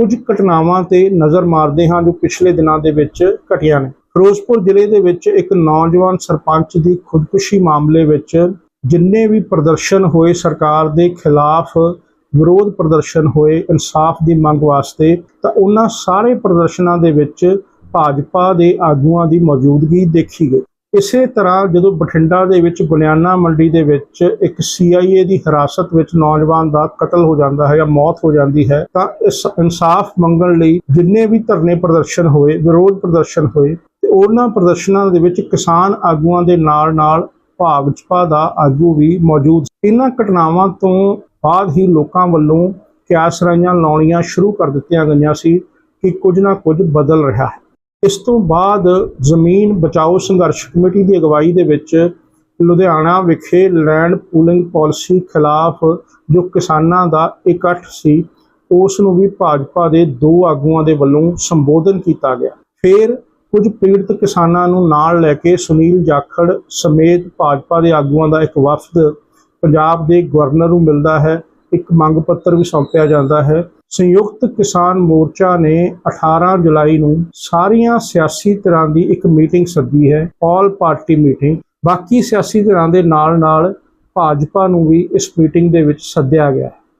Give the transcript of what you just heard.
ਕੁਝ ਘਟਨਾਵਾਂ ਤੇ ਨਜ਼ਰ ਮਾਰਦੇ ਹਾਂ ਜੋ ਪਿਛਲੇ ਦਿਨਾਂ ਦੇ ਵਿੱਚ ਘਟੀਆਂ ਨੇ। ਫਿਰੋਜ਼ਪੁਰ ਜ਼ਿਲ੍ਹੇ ਦੇ ਵਿੱਚ ਇੱਕ ਨੌਜਵਾਨ ਸਰਪੰਚ ਦੀ ਖੁਦਕੁਸ਼ੀ ਮਾਮਲੇ ਵਿੱਚ ਜਿੰਨੇ ਵੀ ਪ੍ਰਦਰਸ਼ਨ ਹੋਏ ਸਰਕਾਰ ਦੇ ਖਿਲਾਫ ਵਿਰੋਧ ਪ੍ਰਦਰਸ਼ਨ ਹੋਏ, ਇਨਸਾਫ ਦੀ ਮੰਗ ਵਾਸਤੇ, ਤਾਂ ਉਹਨਾਂ ਸਾਰੇ ਪ੍ਰਦਰਸ਼ਨਾਂ ਦੇ ਵਿੱਚ ਭਾਜਪਾ ਦੇ ਆਗੂਆਂ ਦੀ ਮੌਜੂਦਗੀ ਦੇਖੀ ਗਈ। ਇਸੇ ਤਰ੍ਹਾਂ ਜਦੋਂ ਬਠਿੰਡਾ ਦੇ ਵਿੱਚ ਬਨਿਆਨਾ ਮੰਡੀ ਦੇ ਵਿੱਚ ਇੱਕ CIA ਦੀ ਹਿਰਾਸਤ ਵਿੱਚ ਨੌਜਵਾਨ ਦਾ ਕਤਲ ਹੋ ਜਾਂਦਾ ਹੈ ਜਾਂ ਮੌਤ ਹੋ ਜਾਂਦੀ ਹੈ, ਤਾਂ ਇਸ ਇਨਸਾਫ ਮੰਗਣ ਲਈ ਜਿੰਨੇ ਵੀ ਧਰਨੇ ਪ੍ਰਦਰਸ਼ਨ ਹੋਏ, ਵਿਰੋਧ ਪ੍ਰਦਰਸ਼ਨ ਹੋਏ, ਤੇ ਉਹਨਾਂ ਪ੍ਰਦਰਸ਼ਨਾਂ ਦੇ ਵਿੱਚ ਕਿਸਾਨ ਆਗੂਆਂ ਦੇ ਨਾਲ-ਨਾਲ ਭਾਜਪਾ ਦਾ ਆਗੂ ਵੀ ਮੌਜੂਦ ਇਹਨਾਂ ਘਟਨਾਵਾਂ ਤੋਂ ਬਾਅਦ ਹੀ ਲੋਕਾਂ ਵੱਲੋਂ ਕਿਆਸਰਾਈਆਂ ਲਾਉਣੀਆਂ ਸ਼ੁਰੂ ਕਰ ਦਿੱਤੀਆਂ ਗਈਆਂ ਸੀ ਕਿ ਕੁਝ ਨਾ ਕੁਝ ਬਦਲ ਰਿਹਾ ਹੈ। ਇਸ ਤੋਂ ਬਾਅਦ ਜ਼ਮੀਨ ਬਚਾਓ ਸੰਘਰਸ਼ ਕਮੇਟੀ ਦੀ ਅਗਵਾਈ ਦੇ ਵਿੱਚ ਲੁਧਿਆਣਾ ਵਿਖੇ ਲੈਂਡ ਪੂਲਿੰਗ ਪਾਲਿਸੀ ਖਿਲਾਫ ਜੋ ਕਿਸਾਨਾਂ ਦਾ ਇਕੱਠ ਸੀ, ਉਸ ਨੂੰ ਵੀ ਭਾਜਪਾ ਦੇ ਦੋ ਆਗੂਆਂ ਦੇ ਵੱਲੋਂ ਸੰਬੋਧਨ ਕੀਤਾ ਗਿਆ। ਫਿਰ ਕੁਝ ਪੀੜਤ ਕਿਸਾਨਾਂ ਨੂੰ ਨਾਲ ਲੈ ਕੇ ਸੁਨੀਲ ਜਾਖੜ ਸਮੇਤ ਭਾਜਪਾ ਦੇ ਆਗੂਆਂ ਦਾ ਇੱਕ ਵਫਦ ਪੰਜਾਬ ਦੇ ਗਵਰਨਰ ਨੂੰ ਮਿਲਦਾ ਹੈ। ਇੱਕ ਮੰਗ ਪੱਤਰ ਵੀ ਸੌਂਪਿਆ ਜਾਂਦਾ ਹੈ। ਸੰਯੁਕਤ ਕਿਸਾਨ ਮੋਰਚਾ ਨੇ 18 ਜੁਲਾਈ ਨੂੰ ਸਾਰੀਆਂ ਸਿਆਸੀ ਧਿਰਾਂ ਦੀ ਇੱਕ ਮੀਟਿੰਗ ਸੱਦੀ ਹੈ, ਆਲ ਪਾਰਟੀ ਮੀਟਿੰਗ। ਬਾਕੀ ਸਿਆਸੀ ਧਿਰਾਂ ਦੇ ਨਾਲ ਨਾਲ ਭਾਜਪਾ ਨੂੰ ਵੀ ਇਸ ਮੀਟਿੰਗ ਦੇ ਵਿੱਚ ਸੱਦਿਆ ਗਿਆ ਹੈ।